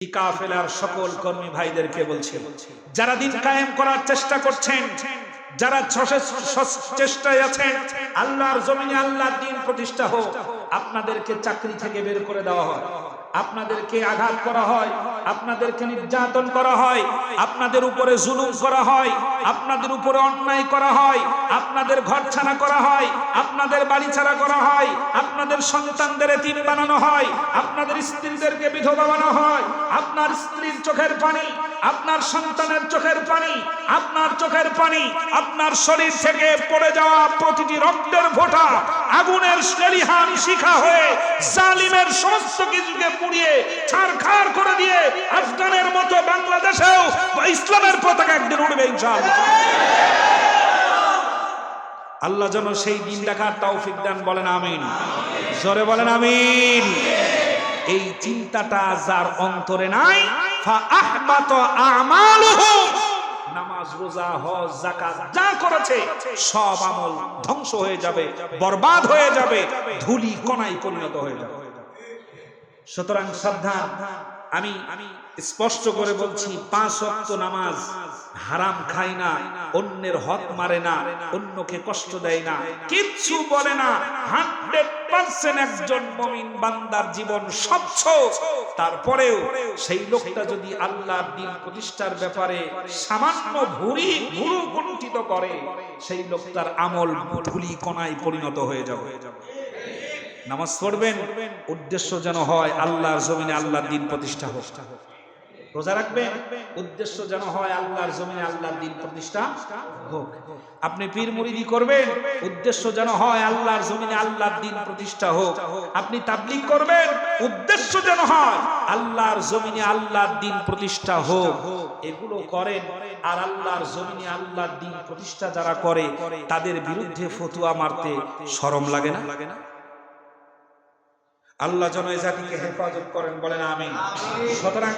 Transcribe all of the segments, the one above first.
কাফেলার সকল কর্মী ভাইদেরকে বলছে, যারা দিন কায়েম করার চেষ্টা করছেন, যারা চেষ্টায় আছেন, আল্লাহর জমিনে আল্লাহর দিন প্রতিষ্ঠা হোক। আপনাদেরকে চাকরি থেকে বের করে দেওয়া হয়। আপনাদেরকে আঘাত করা হয়। আপনাদেরকে নির্যাতন করা হয়। আপনাদের উপরে জুলুম করা হয়। আপনাদের উপরে অন্যায় করা হয়। আপনাদের ঘর ছাড়া করা হয়। আপনাদের বাড়ি ছাড়া করা হয়। আপনাদের সন্তানদের এতিম বানানো হয়। আপনাদের স্ত্রীদেরকে বিধবা বানানো হয়। আপনার স্ত্রীর চোখের পানি, আপনার সন্তানের চোখের পানি, আপনার চোখের পানি, আপনার শরীর থেকে পড়ে যাওয়া প্রতিটি রক্তের ফোঁটা আগুনের শেলিহান শিখা হয়ে জালিমের সমস্ত কিছুকে পুড়িয়ে ছারখার করে দিয়ে আফগানের মতো বাংলাদেশেও ইসলামের পতাকা একদিন উঠবে ইনশাআল্লাহ। আল্লাহ যেন সেই দিন দেখার তৌফিক দান, বলেন আমিন। জোরে বলেন আমিন। এই চিন্তাটা যার অন্তরে নাই ফা আমালুহু সব আমল ধ্বংস হয়ে যাবে, বরবাদ হয়ে যাবে, ধুলি কণায় পরিণত হয়ে যাবে। সুতরাং সাবধান আমি আমি স্পষ্ট করে বলছি, পাঁচ ওয়াক্ত নামাজ হারাম খায় না, অন্যের হক মারে না, অন্যকে কষ্ট দেয় না, কিচ্ছু বলে না। হান্ড্রেড পার্সেন্ট একজন মমিন বান্দার জীবন স্বচ্ছ। তারপরেও সেই লোকটা যদি আল্লাহর দিন প্রতিষ্ঠার ব্যাপারে সামান্য ভুরি ভুরু কুণ্ঠিত করে, সেই লোকটার আমল ধুলি কণায় পরিণত হয়ে যাবে। নামাজ পড়বেন, উদ্দেশ্য যেন হয় আল্লাহর জমিনে আল্লাহর দিন প্রতিষ্ঠা হোক। রোজা রাখবেন উদ্দেশ্য যেন হয় আল্লাহর জমিনে আল্লাহর দিন প্রতিষ্ঠা হোক। আপনি পীর মুরিদি করবেন? উদ্দেশ্য যেন হয় আল্লাহর জমিনে আল্লাহর দিন প্রতিষ্ঠা হোক। আপনি তাবলিগ করবেন? উদ্দেশ্য যেন হয় আল্লাহর জমিনে আল্লাহর দিন প্রতিষ্ঠা হোক। এগুলো করেন আর আল্লাহর জমিনে আল্লাহর দিন প্রতিষ্ঠা যারা করে, তাদের বিরুদ্ধে ফতুয়া মারতে শরম লাগে না লাগে না? আল্লাহ যেন জাতিকে হেফাজত করেন বলেন আমিন। সুতরাং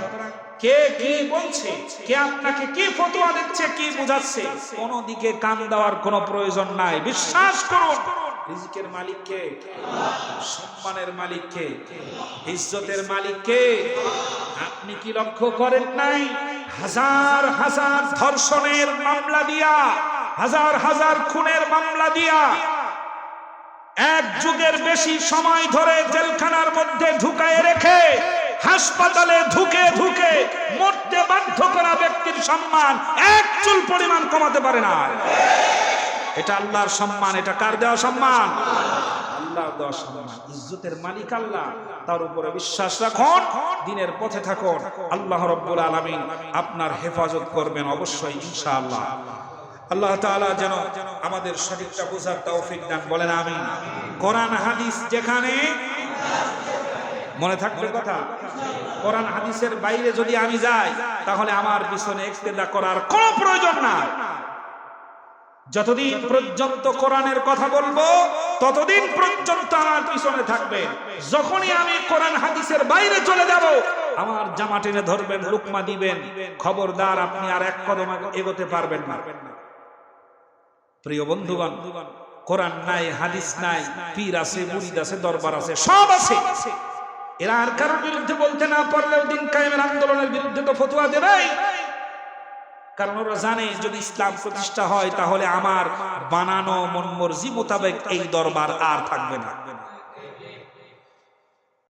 কে কি বলছে কে আপনাকে কি ফতোয়া দিচ্ছে কি বুঝাচ্ছে কোন দিকে কান দেওয়ার কোনো প্রয়োজন নাই। বিশ্বাস করুন রিজিকের মালিক কে? সম্মানের মালিক কে? ইজ্জতের মালিক কে? আপনি কি লক্ষ্য করেন নাই? হাজার হাজার ধর্ষণের মামলা দিয়া হাজার হাজার খুনের মামলা দিয়া এক যুগের বেশি সময় ধরে জেলখানার মধ্যে ঢুকায় রেখে হাসপাতালে ঢুকে ঢুকে মরতে বাধ্য করা ব্যক্তির সম্মান এক চুল পরিমাণ কমাতে পারে না। এটা আল্লাহর সম্মান, এটা কার দেওয়া সম্মান? আল্লাহ, তার উপরে বিশ্বাস দিনের পথে আপনার হেফাজত করবেন অবশ্যই, ইনশাআল্লাহ। আল্লাহ তাআলা যেন আমাদের সঠিকটা বোঝার তৌফিক দান বলেন, আমিন। কোরআন, হাদিস যেখানে মনে থাকবে কথা। কোরআন, হাদিসের বাইরে যদি আমি যাই, তাহলে আমার পিছনে ইক্তেদা করার কোনো প্রয়োজন নাই। যতদিন পর্যন্ত কোরআনের কথা বলব, ততদিন পর্যন্ত আমার পিছনে থাকবে। যখনই আমি কোরআন, হাদিসের বাইরে চলে যাব, আমার জামা টেনে ধরবেন লুকমা দিবেন। খবরদার আপনি আর এক কদম এগোতে পারবেন না। প্রিয় বন্ধুগণ কোরআন নাই হাদিস নাই পীর আছে মুরিদ আছে দরবার আছে সব আছে। এরা আর কারোর বিরুদ্ধে বলতে না পারলেও দিন কায়েমের আন্দোলনের বিরুদ্ধে তো ফতুয়া দেবেই। কারণ ওরা জানে যদি ইসলাম প্রতিষ্ঠা হয় তাহলে আমার বানানো মন মর্জি মোতাবেক এই দরবার আর থাকবে না।